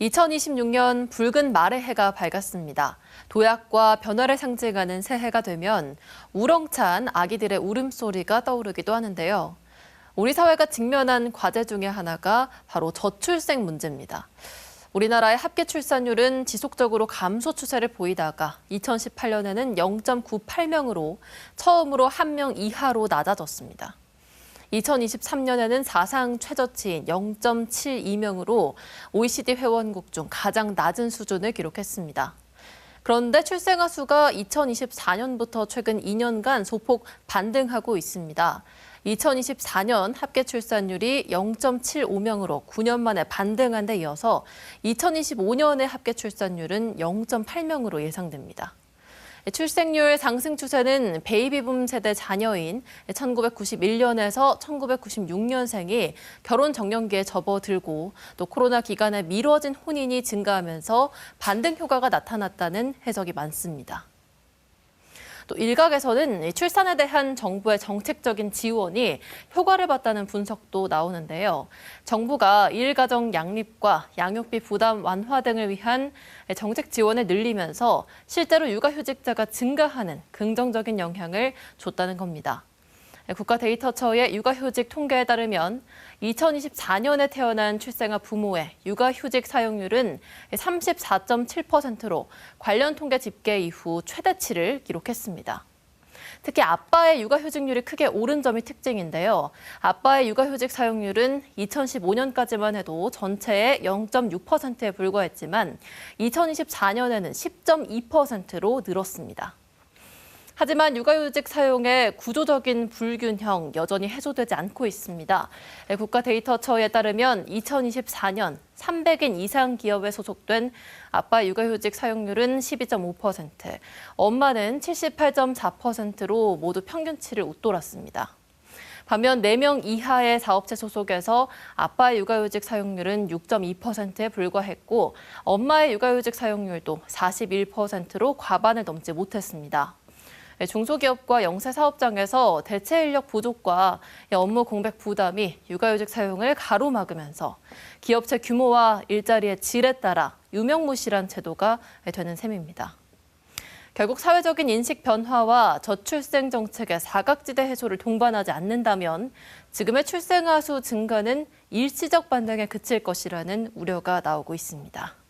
2026년 붉은 말의 해가 밝았습니다. 도약과 변화를 상징하는 새해가 되면 우렁찬 아기들의 울음소리가 떠오르기도 하는데요. 우리 사회가 직면한 과제 중에 하나가 바로 저출생 문제입니다. 우리나라의 합계 출산율은 지속적으로 감소 추세를 보이다가 2018년에는 0.98명으로 처음으로 한명 이하로 낮아졌습니다. 2023년에는 사상 최저치인 0.72명으로 OECD 회원국 중 가장 낮은 수준을 기록했습니다. 그런데 출생아 수가 2024년부터 최근 2년간 소폭 반등하고 있습니다. 2024년 합계 출산율이 0.75명으로 9년 만에 반등한 데 이어서 2025년의 합계 출산율은 0.8명으로 예상됩니다. 출생률 상승 추세는 베이비붐 세대 자녀인 1991년에서 1996년생이 결혼 정년기에 접어들고 또 코로나 기간에 미뤄진 혼인이 증가하면서 반등 효과가 나타났다는 해석이 많습니다. 또 일각에서는 출산에 대한 정부의 정책적인 지원이 효과를 봤다는 분석도 나오는데요. 정부가 일가정 양립과 양육비 부담 완화 등을 위한 정책 지원을 늘리면서 실제로 육아휴직자가 증가하는 긍정적인 영향을 줬다는 겁니다. 국가데이터처의 육아휴직 통계에 따르면 2024년에 태어난 출생아 부모의 육아휴직 사용률은 34.7%로 관련 통계 집계 이후 최대치를 기록했습니다. 특히 아빠의 육아휴직률이 크게 오른 점이 특징인데요. 아빠의 육아휴직 사용률은 2015년까지만 해도 전체의 0.6%에 불과했지만 2024년에는 10.2%로 늘었습니다. 하지만 육아휴직 사용의 구조적인 불균형 여전히 해소되지 않고 있습니다. 국가데이터처에 따르면 2024년 300인 이상 기업에 소속된 아빠 육아휴직 사용률은 12.5%, 엄마는 78.4%로 모두 평균치를 웃돌았습니다. 반면 4명 이하의 사업체 소속에서 아빠의 육아휴직 사용률은 6.2%에 불과했고 엄마의 육아휴직 사용률도 41%로 과반을 넘지 못했습니다. 네, 중소기업과 영세 사업장에서 대체 인력 부족과 업무 공백 부담이 육아휴직 사용을 가로막으면서 기업체 규모와 일자리의 질에 따라 유명무실한 제도가 되는 셈입니다. 결국 사회적인 인식 변화와 저출생 정책의 사각지대 해소를 동반하지 않는다면 지금의 출생아 수 증가는 일시적 반등에 그칠 것이라는 우려가 나오고 있습니다.